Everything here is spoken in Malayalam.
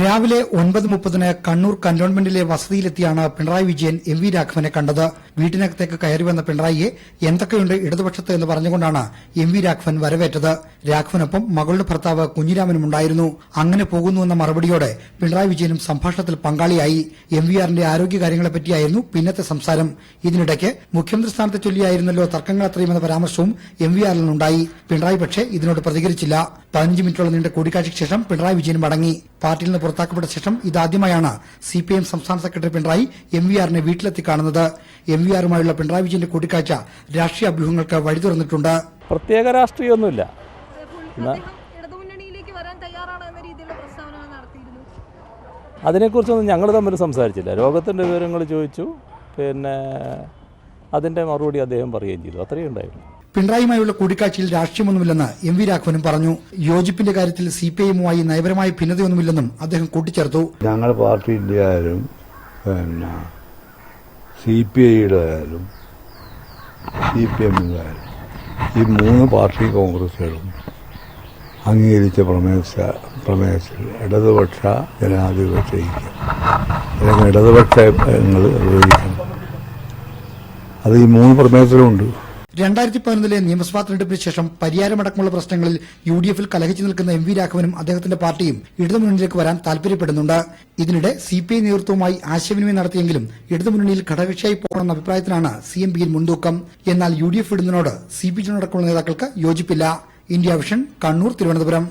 രാവിലെ ഒൻപത് മുപ്പതിന് കണ്ണൂർ കന്റോൺമെന്റിലെ വസതിയിലെത്തിയാണ് പിണറായി വിജയൻ എം വി രാഘവനെ കണ്ടത്. വീട്ടിനകത്തേക്ക് കയറി വന്ന പിണറായിയെ എന്തൊക്കെയുണ്ട് ഇടതുപക്ഷത്ത് എന്ന് പറഞ്ഞുകൊണ്ടാണ് എം വി രാഘവൻ വരവേറ്റത്. രാഘവനൊപ്പം മകളുടെ ഭർത്താവ് കുഞ്ഞിരാമനും ഉണ്ടായിരുന്നു. അങ്ങനെ പോകുന്നുവെന്ന മറുപടിയോടെ പിണറായി വിജയനും സംഭാഷണത്തിൽ പങ്കാളിയായി. എം വി ആറിന്റെ ആരോഗ്യകാര്യങ്ങളെപ്പറ്റിയായിരുന്നു പിന്നത്തെ സംസാരം. ഇതിനിടയ്ക്ക് മുഖ്യമന്ത്രി സ്ഥാനത്തെ ചൊല്ലിയായിരുന്നല്ലോ തർക്കങ്ങൾ അത്രയുമെന്ന പരാമർശവും എം വി ആറിൽ നിന്നുണ്ടായി. പിണറായി പക്ഷേ ഇതിനോട് പ്രതികരിച്ചില്ല. പതിനഞ്ച് മിനിറ്റോളം നീണ്ട കൂടിക്കാഴ്ചയ്ക്ക് ശേഷം പിണറായി വിജയൻ മടങ്ങി. പാർട്ടിയിൽ നിന്ന് പുറത്താക്കപ്പെട്ട ശേഷം ഇതാദ്യമായാണ് സി പി എം സംസ്ഥാന സെക്രട്ടറി പിണറായി എം വി ആറിനെ വീട്ടിലെത്തി കാണുന്നത്. എം വി ആറുമായുള്ള പിണറായി വിജയന്റെ കൂടിക്കാഴ്ച രാഷ്ട്രീയ അഭ്യൂഹങ്ങൾക്ക് വഴി തുറന്നിട്ടുണ്ട്. പ്രത്യേക രാഷ്ട്രീയമൊന്നുമില്ല അദ്ദേഹം ഇടതുമുന്നണിയിലേക്ക് വരാൻ തയ്യാറാണ് എന്ന രീതിയിലുള്ള പ്രസ്താവന നടത്തിയിരുന്നു. അതിനെക്കുറിച്ചൊന്നും ഞങ്ങൾ തമ്മിൽ സംസാരിച്ചില്ല. രോഗത്തിന്റെ വിവരങ്ങൾ ചോദിച്ചു. പിന്നെ അതിന്റെ മറുപടി അദ്ദേഹം പറയുകയും ചെയ്തു. അത്രയും ഉണ്ടായുള്ളൂ. പിണറായിയുമായുള്ള കൂടിക്കാഴ്ചയിൽ രാഷ്ട്രീയമൊന്നുമില്ലെന്ന് എം വി രാഘവനും പറഞ്ഞു. യോജിപ്പിന്റെ കാര്യത്തിൽ സി പി ഐയുമായി നയപരമായ ഭിന്നതയൊന്നുമില്ലെന്നും അദ്ദേഹം കൂട്ടിച്ചേർത്തു. ഞങ്ങൾ പാർട്ടിന്റെ ആയാലും പിന്നെ സി പി ഐയുടെ ആയാലും സി പി എമ്മിന്റെ ആയാലും ഈ മൂന്ന് പാർട്ടി കോൺഗ്രസുകളും അംഗീകരിച്ച പ്രമേശ പ്രമേയത്തിൽ ഇടതുപക്ഷ ജനാധിപത്യ ഐക്യം ഇടതുപക്ഷ ഉപയോഗിക്കണം. അത് ഈ മൂന്ന് പ്രമേയത്തിലുമുണ്ട് രണ്ടായിരത്തി പതിനൊന്നിലെ നിയമസഭാ തെരഞ്ഞെടുപ്പിന് ശേഷം പരിയാരമടക്കമുള്ള പ്രശ്നങ്ങളിൽ യു ഡി എഫിൽ കലഹിച്ചു നിൽക്കുന്ന എം വി രാഘവനും അദ്ദേഹത്തിന്റെ പാർട്ടിയും ഇടതുമുന്നണിയിലേക്ക് വരാൻ താൽപര്യപ്പെടുന്നുണ്ട്. ഇതിനിടെ സി പി ഐ നേതൃത്വവുമായി ആശയവിനിമയം നടത്തിയെങ്കിലും ഇടതുമുന്നണിയിൽ ഘടകകക്ഷിയായി പോകണമെന്ന അഭിപ്രായത്തിലാണ് സി എം പിയിൽ മുൻതൂക്കം. എന്നാൽ യു ഡി എഫ് ഇടുന്നതിനോട് സി പി ജി അടക്കമുള്ള നേതാക്കൾക്ക് യോജിപ്പില്ല. India vision Kannur Thiruvananthapuram.